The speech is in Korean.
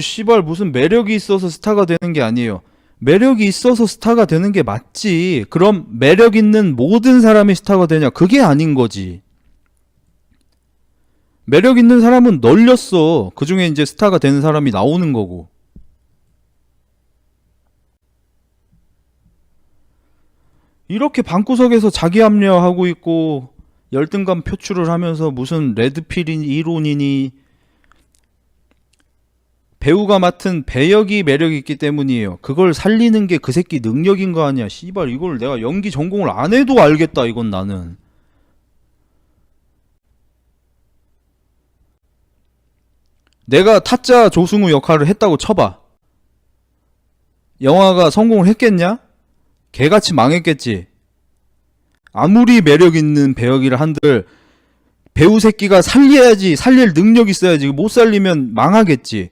씨발 무슨 매력이 있어서 스타가 되는 게 아니에요. 매력이 있어서 스타가 되는 게 맞지. 그럼 매력 있는 모든 사람이 스타가 되냐? 그게 아닌 거지. 매력 있는 사람은 널렸어. 그 중에 이제 스타가 되는 사람이 나오는 거고. 이렇게 방구석에서 자기 합리화하고 있고 열등감 표출을 하면서 무슨 레드필인 이론이니 배우가 맡은 배역이 매력이 있기 때문이에요. 그걸 살리는 게 그 새끼 능력인 거 아니야. 씨발 이걸 내가 연기 전공을 안 해도 알겠다 이건 나는. 내가 타짜 조승우 역할을 했다고 쳐봐. 영화가 성공을 했겠냐? 개같이 망했겠지. 아무리 매력 있는 배역이라 한들 배우 새끼가 살려야지 살릴 능력 있어야지 못 살리면 망하겠지.